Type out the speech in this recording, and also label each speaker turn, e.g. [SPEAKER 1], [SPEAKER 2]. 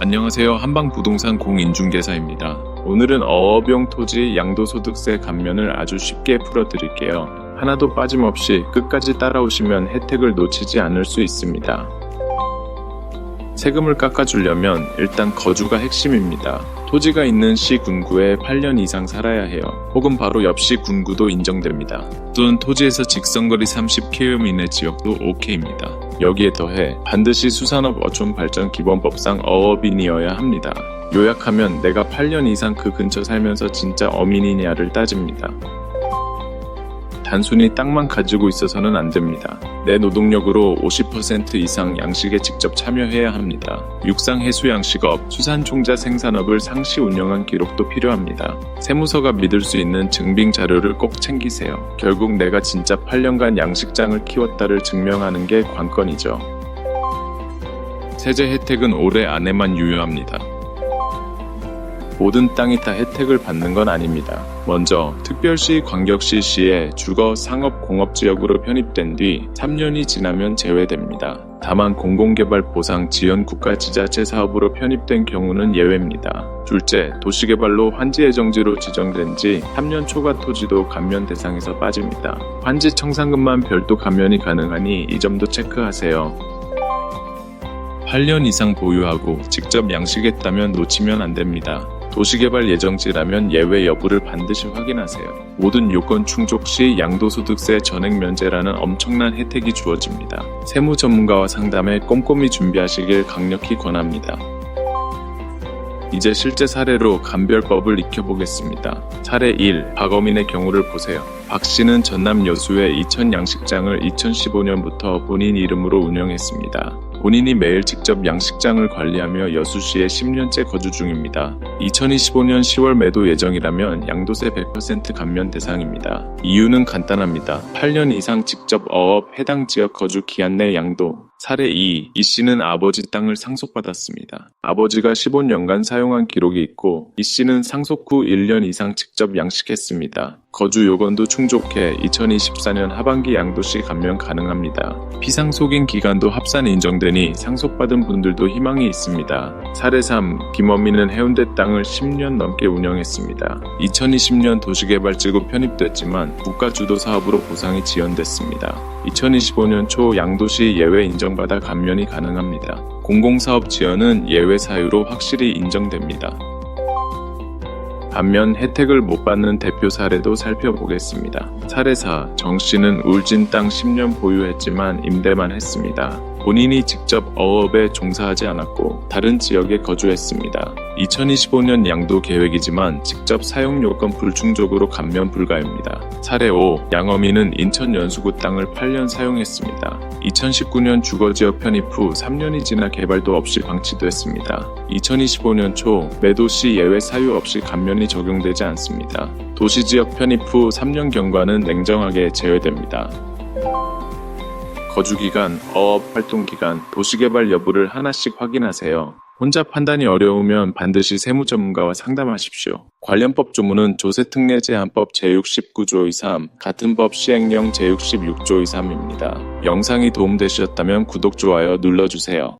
[SPEAKER 1] 안녕하세요. 한방부동산 공인중개사입니다. 오늘은 어업용 토지 양도소득세 감면을 아주 쉽게 풀어드릴게요. 하나도 빠짐없이 끝까지 따라오시면 혜택을 놓치지 않을 수 있습니다. 세금을 깎아주려면 일단 거주가 핵심입니다. 토지가 있는 시 군구에 8년 이상 살아야 해요. 혹은 바로 옆 시 군구도 인정됩니다. 또는 토지에서 직선거리 30km 이내 지역도 OK입니다. 여기에 더해 반드시 수산업 어촌 발전 기본법상 어업인이어야 합니다. 요약하면 내가 8년 이상 그 근처 살면서 진짜 어민이냐를 따집니다. 단순히 땅만 가지고 있어서는 안 됩니다. 내 노동력으로 50% 이상 양식에 직접 참여해야 합니다. 육상 해수 양식업, 수산총자 생산업을 상시 운영한 기록도 필요합니다. 세무서가 믿을 수 있는 증빙 자료를 꼭 챙기세요. 결국 내가 진짜 8년간 양식장을 키웠다를 증명하는 게 관건이죠. 세제 혜택은 올해 안에만 유효합니다. 모든 땅이 다 혜택을 받는 건 아닙니다. 먼저 특별시 광역시 시에 주거 상업 공업지역으로 편입된 뒤 3년이 지나면 제외됩니다. 다만 공공개발 보상 지연 국가지자체 사업으로 편입된 경우는 예외입니다. 둘째, 도시개발로 환지예정지로 지정된 지 3년 초과 토지도 감면 대상에서 빠집니다. 환지 청산금만 별도 감면이 가능하니 이 점도 체크하세요. 8년 이상 보유하고 직접 양식했다면 놓치면 안 됩니다. 도시개발 예정지라면 예외 여부를 반드시 확인하세요. 모든 요건 충족 시 양도소득세 전액 면제라는 엄청난 혜택이 주어집니다. 세무 전문가와 상담해 꼼꼼히 준비하시길 강력히 권합니다. 이제 실제 사례로 감별법을 익혀보겠습니다. 사례 1. 박어민의 경우를 보세요. 박 씨는 전남 여수의 이천 양식장을 2015년부터 본인 이름으로 운영했습니다. 본인이 매일 직접 양식장을 관리하며 여수시에 10년째 거주 중입니다. 2025년 10월 매도 예정이라면 양도세 100% 감면 대상입니다. 이유는 간단합니다. 8년 이상 직접 어업 해당 지역 거주 기한 내 양도. 사례 2. 이 씨는 아버지 땅을 상속받았습니다. 아버지가 15년간 사용한 기록이 있고 이 씨는 상속 후 1년 이상 직접 양식했습니다. 거주 요건도 충족해 2024년 하반기 양도시 감면 가능합니다. 피상속인 기간도 합산 인정되니 상속받은 분들도 희망이 있습니다. 사례 3. 김어민은 해운대 땅을 10년 넘게 운영했습니다. 2020년 도시개발지구 편입됐지만 국가주도 사업으로 보상이 지연됐습니다. 2025년 초 양도시 예외 인정 받아 감면이 가능합니다. 공공사업 지연은 예외 사유로 확실히 인정됩니다. 반면 혜택을 못 받는 대표 사례도 살펴보겠습니다. 사례 4. 정 씨는 울진 땅 10년 보유했지만 임대만 했습니다. 본인이 직접 어업에 종사하지 않았고 다른 지역에 거주했습니다. 2025년 양도 계획이지만 직접 사용 요건 불충족으로 감면 불가입니다. 사례 5. 양어민은 인천 연수구 땅을 8년 사용했습니다. 2019년 주거지역 편입 후 3년이 지나 개발도 없이 방치됐습니다. 2025년 초 매도 시 예외 사유 없이 감면이 적용되지 않습니다. 도시지역 편입 후 3년 경과는 냉정하게 제외됩니다. 거주기간, 어업 활동기간, 도시개발 여부를 하나씩 확인하세요. 혼자 판단이 어려우면 반드시 세무 전문가와 상담하십시오. 관련법 조문은 조세특례 제한법 제69조 23, 같은 법 시행령 제66조 23입니다. 영상이 도움되셨다면 구독, 좋아요 눌러주세요.